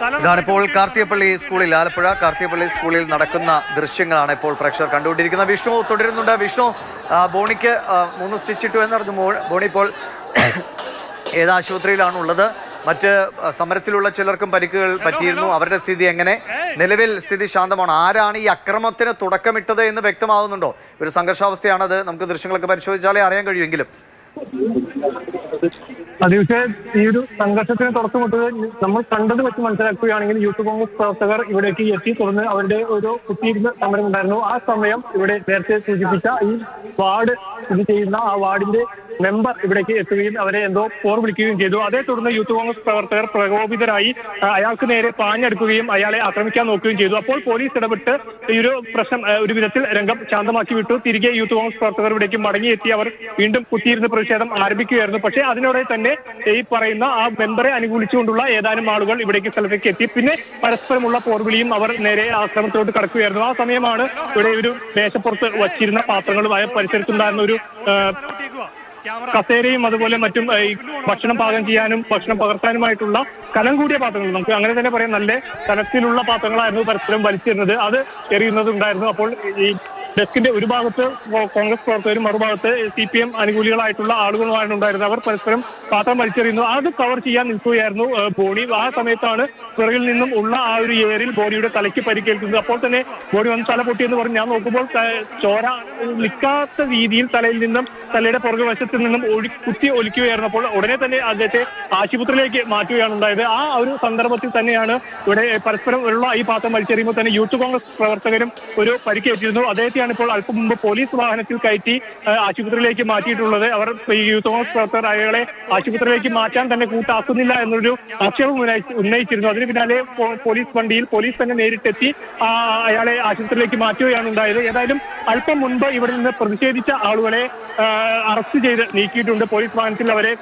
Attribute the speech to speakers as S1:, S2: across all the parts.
S1: ഇതാണിപ്പോൾ കാർത്തിയപ്പള്ളി സ്കൂളിൽ ആലപ്പുഴ കാർത്തിയപ്പള്ളി സ്കൂളിൽ നടക്കുന്ന ദൃശ്യങ്ങളാണ് ഇപ്പോൾ പ്രേക്ഷകർ കണ്ടുകൊണ്ടിരിക്കുന്നത്. വിഷ്ണു തുടരുന്നുണ്ട്. വിഷ്ണു ബോണിക്ക് മൂന്ന് സ്റ്റിച്ച് ഇട്ടു എന്നറിഞ്ഞു. ബോണി ഇപ്പോൾ ഏത് ആശുപത്രിയിലാണ് ഉള്ളത് മറ്റ് സമരത്തിലുള്ള ചിലർക്കും പരിക്കുകൾ പറ്റിയിരുന്നു. അവരുടെ സ്ഥിതി എങ്ങനെ? നിലവിൽ സ്ഥിതി ശാന്തമാണ്. ആരാണ് ഈ അക്രമത്തിന് തുടക്കമിട്ടത് എന്ന് വ്യക്തമാവുന്നുണ്ടോ ഒരു സംഘർഷാവസ്ഥയാണത്. നമുക്ക് ദൃശ്യങ്ങളൊക്കെ പരിശോധിച്ചാലേ അറിയാൻ കഴിയുമെങ്കിലും
S2: അതിവ്സെ ഈ ഒരു സംഘർഷത്തിന് തുടക്കമിട്ടത് നമ്മൾ കണ്ടത് വെച്ച് മനസ്സിലാക്കുകയാണെങ്കിൽ യൂത്ത് കോൺഗ്രസ് പ്രവർത്തകർ ഇവിടേക്ക് എത്തി തുടർന്ന് അവരുടെ ഒരു കുത്തിയിരുന്ന സമരം ഉണ്ടായിരുന്നു. ആ സമയം ഇവിടെ നേരത്തെ സൂചിപ്പിച്ച ഈ വാർഡ് സ്ഥിതി ചെയ്യുന്ന ആ വാർഡിന്റെ മെമ്പർ ഇവിടേക്ക് എത്തുകയും അവരെ എന്തോ പോർ വിളിക്കുകയും ചെയ്തു. അതേ തുടർന്ന് യൂത്ത് കോൺഗ്രസ് പ്രവർത്തകർ പ്രകോപിതരായി അയാൾക്ക് നേരെ പാഞ്ഞെടുക്കുകയും അയാളെ ആക്രമിക്കാൻ നോക്കുകയും ചെയ്തു. അപ്പോൾ പോലീസ് ഇടപെട്ട് ഈ ഒരു പ്രശ്നം ഒരു വിധത്തിൽ രംഗം ശാന്തമാക്കി വിട്ടു. തിരികെ യൂത്ത് കോൺഗ്രസ് പ്രവർത്തകർ ഇവിടേക്ക് മടങ്ങിയെത്തി അവർ വീണ്ടും കുത്തിയിരുന്ന് പ്രതിഷേധം ആരംഭിക്കുകയായിരുന്നു. പക്ഷേ അതിനോടെ തന്നെ ഈ പറയുന്ന ആ മെമ്പറെ അനുകൂലിച്ചുകൊണ്ടുള്ള ഏതാനും ആളുകൾ ഇവിടേക്ക് സ്ഥലത്തേക്ക് എത്തി. പിന്നെ പരസ്പരമുള്ള പോർവിളിയും അവർ നേരെ ആക്രമണത്തിലോട്ട് കടക്കുകയായിരുന്നു. ആ സമയമാണ് ഇവിടെ ഒരു മേശപ്പുറത്ത് വച്ചിരുന്ന പാത്രങ്ങളുമായ പരിസരത്തുണ്ടായിരുന്ന ഒരു കസേരയും അതുപോലെ മറ്റും ഈ ഭക്ഷണം പാകം ചെയ്യാനും ഭക്ഷണം പകർത്താനുമായിട്ടുള്ള കനം കൂടിയ പാത്രങ്ങൾ നമുക്ക് അങ്ങനെ തന്നെ പറയാം നല്ല കനത്തിലുള്ള പാത്രങ്ങളായിരുന്നു പരസ്പരം വലിച്ചിരുന്നത്. അത് എറിയുന്നതുണ്ടായിരുന്നു അപ്പോൾ ഈ ഡെസ്കിന്റെ ഒരു ഭാഗത്ത് കോൺഗ്രസ് പ്രവർത്തകരും മറുഭാഗത്ത് സി പി എം അനുകൂലികളായിട്ടുള്ള ആളുകളുമാണ് ഉണ്ടായിരുന്നത്. അവർ പരസ്പരം പാത്രം വലിച്ചെറിയുന്നു. അത് കവർ ചെയ്യാൻ നിൽക്കുകയായിരുന്നു ബോണി ആ സമയത്താണ് പിറകിൽ നിന്നും ഉള്ള ആ ഒരു ഏരിൽ ബോഡിയുടെ തലയ്ക്ക് പരിക്കേൽക്കുന്നത്. അപ്പോൾ തന്നെ ബോഡി വന്ന് തല പൊട്ടിയെന്ന് പറഞ്ഞ് ഞാൻ നോക്കുമ്പോൾ ചോര നിൽക്കാത്ത രീതിയിൽ തലയിൽ നിന്നും തലയുടെ പുറകു വശത്ത് നിന്നും ഒഴി കുത്തി ഒലിക്കുകയായിരുന്നു. അപ്പോൾ ഉടനെ തന്നെ അദ്ദേഹത്തെ ആശുപത്രിയിലേക്ക് മാറ്റുകയാണ് ഉണ്ടായത്. ആ ഒരു സന്ദർഭത്തിൽ തന്നെയാണ് ഇവിടെ പരസ്പരം ഉള്ള ഈ പാത്രം വലിച്ചെറിയുമ്പോൾ തന്നെ യൂത്ത് കോൺഗ്രസ് പ്രവർത്തകരും ഒരു പരിക്കേറ്റിരുന്നു. അദ്ദേഹത്തെയാണ് ഇപ്പോൾ അല്പം മുമ്പ് പോലീസ് വാഹനത്തിൽ കയറ്റി ആശുപത്രിയിലേക്ക് മാറ്റിയിട്ടുള്ളത്. അവർ യൂത്ത് കോൺഗ്രസ് പ്രവർത്തകർ അയാളെ ആശുപത്രിയിലേക്ക് മാറ്റാൻ തന്നെ കൂട്ടാക്കുന്നില്ല എന്നൊരു ആക്ഷേപം ഉന്നയിച്ചിരുന്നു. അതിന് പിന്നാലെ പോലീസ് വണ്ടിയിൽ പോലീസ് തന്നെ നേരിട്ടെത്തി അയാളെ ആശുപത്രിയിലേക്ക് മാറ്റുകയാണ് ഉണ്ടായത്. ഏതായാലും അല്പം മുൻപ് ഇവിടെ നിന്ന് പ്രതിഷേധിച്ച ആളുകളെ അറസ്റ്റ് ചെയ്ത് നീക്കിയിട്ടുണ്ട്. പോലീസ് വാഹനത്തിൽ അവരെ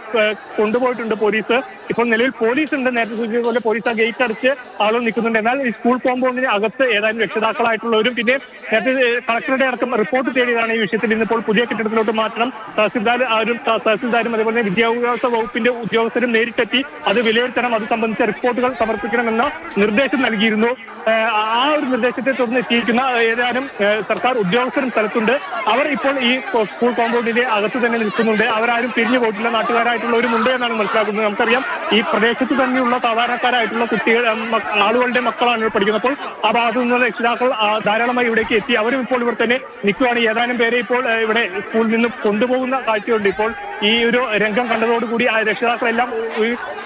S2: കൊണ്ടുപോയിട്ടുണ്ട് പോലീസ്. ഇപ്പോൾ നിലവിൽ പോലീസ് ഉണ്ട് നേരത്തെ സൂചിപ്പിച്ച പോലെ പോലീസ് ആ ഗേറ്റ് അടച്ച് ആളുകൾ നിൽക്കുന്നുണ്ട്. എന്നാൽ ഈ സ്കൂൾ കോമ്പൗണ്ടിന് അകത്ത് ഏതാനും രക്ഷിതാക്കളായിട്ടുള്ളവരും പിന്നെ നേരത്തെ കളക്ടറുടെ അടക്കം റിപ്പോർട്ട് തേടിയതാണ് ഈ വിഷയത്തിൽ. ഇന്നിപ്പോൾ പുതിയ കെട്ടിടത്തിലോട്ട് മാറ്റണം തഹസിൽദാർ ആരും തഹസിൽദാരും അതുപോലെ വിദ്യാഭ്യാസ വകുപ്പിന്റെ ഉദ്യോഗസ്ഥരും നേരിട്ടെത്തി അത് വിലയിരുത്തണം. അത് സംബന്ധിച്ച റിപ്പോർട്ടുകൾ സമർപ്പിക്കണമെന്ന നിർദ്ദേശം നൽകിയിരുന്നു. ആ ഒരു നിർദ്ദേശത്തെ തുടർന്ന് എത്തിയിരിക്കുന്ന ഏതാനും സർക്കാർ ഉദ്യോഗസ്ഥരും സ്ഥലത്തുണ്ട്. അവർ ഇപ്പോൾ ഈ സ്കൂൾ കോമ്പൗണ്ടിന്റെ അകത്ത് തന്നെ നിൽക്കുന്നുണ്ട്. അവരാരും പിരിഞ്ഞു പോയിട്ടില്ല. നാട്ടുകാരായിട്ടുള്ളവരും ഉണ്ട് എന്നാണ് മനസ്സിലാക്കുന്നത്. നമുക്കറിയാം ഈ പ്രദേശത്ത് തന്നെയുള്ള സാധാരണക്കാരായിട്ടുള്ള കുട്ടികൾ ആളുകളുടെ മക്കളാണ് പഠിക്കുന്നത് അപ്പോൾ ആ ഭാഗത്തു നിന്നുള്ള രക്ഷിതാക്കൾ ധാരാളമായി ഇവിടേക്ക് എത്തി. അവരും ഇപ്പോൾ ഇവിടെ തന്നെ നിൽക്കുകയാണ്. ഏതാനും പേരെ ഇപ്പോൾ ഇവിടെ സ്കൂളിൽ നിന്ന് കൊണ്ടുപോകുന്ന കാഴ്ചയുണ്ട് ഇപ്പോൾ ഈ ഒരു രംഗം കണ്ടതോടുകൂടി ആ രക്ഷിതാക്കളെല്ലാം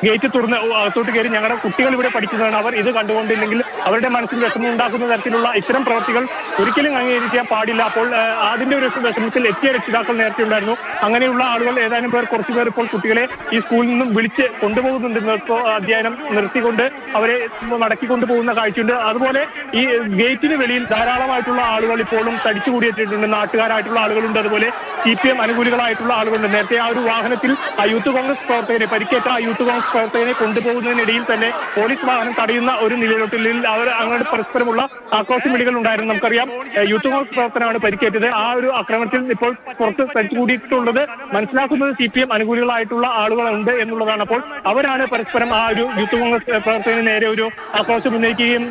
S2: ഗേറ്റ് തുറന്ന് അകത്തോട്ട് കയറി ഞങ്ങളുടെ കുട്ടികൾ ഇവിടെ പഠിക്കുന്നതാണ് അവർ ഇത് കണ്ടുകൊണ്ടില്ലെങ്കിൽ അവരുടെ മനസ്സിൽ വിഷമം ഉണ്ടാക്കുന്ന തരത്തിലുള്ള ഇത്തരം പ്രവർത്തികൾ ഒരിക്കലും അംഗീകരിക്കാൻ പാടില്ല. അപ്പോൾ അതിന്റെ ഒരു വിഷമത്തിൽ എത്തിയ രക്ഷിതാക്കൾ നേരത്തെ ഉണ്ടായിരുന്നു. അങ്ങനെയുള്ള ആളുകൾ ഏതാനും പേർ കുറച്ചു പേർ ഇപ്പോൾ കുട്ടികളെ ഈ സ്കൂളിൽ നിന്നും വിളിച്ച് കൊണ്ടുപോകുന്നുണ്ട്. അധ്യയനം നിർത്തിക്കൊണ്ട് അവരെ മടക്കിക്കൊണ്ടു പോകുന്ന കാഴ്ചയുണ്ട്. അതുപോലെ ഈ ഗേറ്റിന് വെളിയിൽ ധാരാളമായിട്ടുള്ള ആളുകൾ ഇപ്പോഴും തടിച്ചു കൂടിയിട്ടുണ്ട് നാട്ടുകാരായിട്ടുള്ള ആളുകളുണ്ട്. അതുപോലെ സി പി എം അനുകൂലികളായിട്ടുള്ള ആളുകളുണ്ട്. നേരത്തെ ആ ഒരു വാഹനത്തിൽ ആ യൂത്ത് കോൺഗ്രസ് പ്രവർത്തകനെ പരിക്കേറ്റ ആ യൂത്ത് കോൺഗ്രസ് പ്രവർത്തകനെ കൊണ്ടുപോകുന്നതിനിടയിൽ തന്നെ പോലീസ് വാഹനം തടയുന്ന ഒരു നിലയിലോട്ടിൽ അവർ അങ്ങോട്ട് പരസ്പരമുള്ള ആക്രോശം വിളികൾ ഉണ്ടായിരുന്നു. നമുക്കറിയാം യൂത്ത് കോൺഗ്രസ് പ്രവർത്തനമാണ് പരിക്കേറ്റത്. ആ ഒരു ആക്രമണത്തിൽ ഇപ്പോൾ പുറത്ത് തടിച്ചുകൂടിയിട്ടുള്ളത് മനസ്സിലാക്കുന്നത് സി പി എം അനുകൂലികളായിട്ടുള്ള ആളുകളുണ്ട് എന്നുള്ളതാണ്. അപ്പോൾ അവരാണ് പരസ്പരം ആ ഒരു യൂത്ത് കോൺഗ്രസ് പ്രവർത്തകന് നേരെ ഒരു ആക്രോശം ഉന്നയിക്കുകയും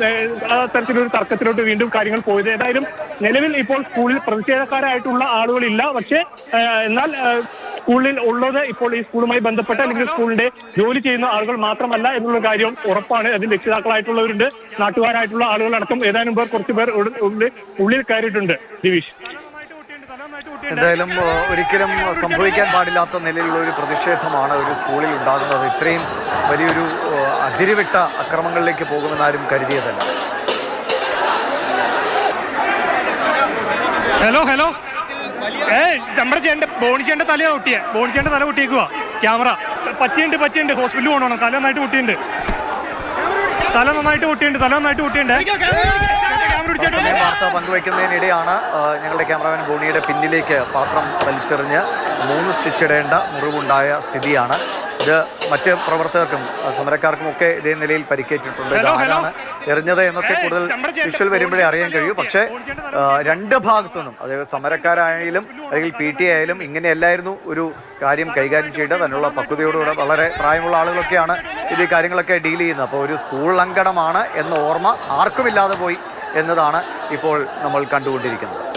S2: തരത്തിലൊരു തർക്കത്തിലോട്ട് വീണ്ടും കാര്യങ്ങൾ പോയത്. ഏതായാലും നിലവിൽ ഇപ്പോൾ സ്കൂളിൽ പ്രതിഷേധക്കാരായിട്ടുള്ള ആളുകളില്ല. പക്ഷേ എന്നാൽ സ്കൂളിൽ ഉള്ളത് ഇപ്പോൾ ഈ സ്കൂളുമായി ബന്ധപ്പെട്ട അല്ലെങ്കിൽ സ്കൂളിന്റെ ജോലി ചെയ്യുന്ന ആളുകൾ മാത്രമല്ല എന്നുള്ള കാര്യം ഉറപ്പാണ്. അതിൽ രക്ഷിതാക്കളായിട്ടുള്ളവരുണ്ട്. നാട്ടുകാരായിട്ടുള്ള ആളുകളടക്കം ഏതാനും പേർ കുറച്ച് പേർ ഉള്ളിൽ- കയറിയിട്ടുണ്ട്. ദിവിഷ്
S1: എന്തായാലും ഒരിക്കലും സംഭവിക്കാൻ പാടില്ലാത്ത നിലയിലുള്ള ഒരു പ്രതിഷേധമാണ് ഒരു സ്കൂളിൽ ഉണ്ടാകുന്നത്. ഇത്രയും വലിയൊരു അതിരുവിട്ട അക്രമങ്ങളിലേക്ക് പോകുമെന്നാരും കരുതിയതല്ല.
S3: ഹലോ ഹലോ ഏ നമ്മുടെ ചേട്ടന്റെ ബോണി ചേട്ടന്റെ തല പൊട്ടിയ. ബോണി ചേട്ടന്റെ തല പൊട്ടിയേക്കുക ക്യാമറ. പറ്റിയുണ്ട് പറ്റിയുണ്ട്. ഹോസ്പിറ്റലിൽ പോകണം തല നന്നായിട്ട് പൊട്ടിയുണ്ട്. തല നന്നായിട്ട് പൊട്ടിയുണ്ട് തല നന്നായിട്ട് പൊട്ടിയുണ്ട്.
S1: വാർത്ത പങ്കുവയ്ക്കുന്നതിനിടെയാണ് ഞങ്ങളുടെ ക്യാമറാമാൻ ബോണിയുടെ പിന്നിലേക്ക് പാത്രം വലിച്ചെറിഞ്ഞ് മൂന്ന് സ്റ്റിച്ച് ഇടേണ്ട മുറിവുണ്ടായ സ്ഥിതിയാണ്. ഇത് മറ്റ് പ്രവർത്തകർക്കും സമരക്കാർക്കും ഒക്കെ ഇതേ നിലയിൽ പരിക്കേറ്റിട്ടുണ്ട്. ഇതാരാണ് എറിഞ്ഞത് എന്നൊക്കെ കൂടുതൽ വിഷ്വൽ വരുമ്പോഴേ അറിയാൻ കഴിയൂ. പക്ഷേ രണ്ട് ഭാഗത്തു നിന്നും അതായത് സമരക്കാരായാലും അല്ലെങ്കിൽ പി ടി ആയാലും ഇങ്ങനെയല്ലായിരുന്നു ഒരു കാര്യം കൈകാര്യം ചെയ്യേണ്ടത് അതിനുള്ള പക്വതയോടുകൂടെ വളരെ പ്രായമുള്ള ആളുകളൊക്കെയാണ് ഇത് ഈ കാര്യങ്ങളൊക്കെ ഡീൽ ചെയ്യുന്നത്. അപ്പോൾ ഒരു സ്കൂൾ ലംഘനമാണ് എന്ന ഓർമ്മ ആർക്കുമില്ലാതെ പോയി എന്നതാണ് ഇപ്പോൾ നമ്മൾ കണ്ടുകൊണ്ടിരിക്കുന്നത്.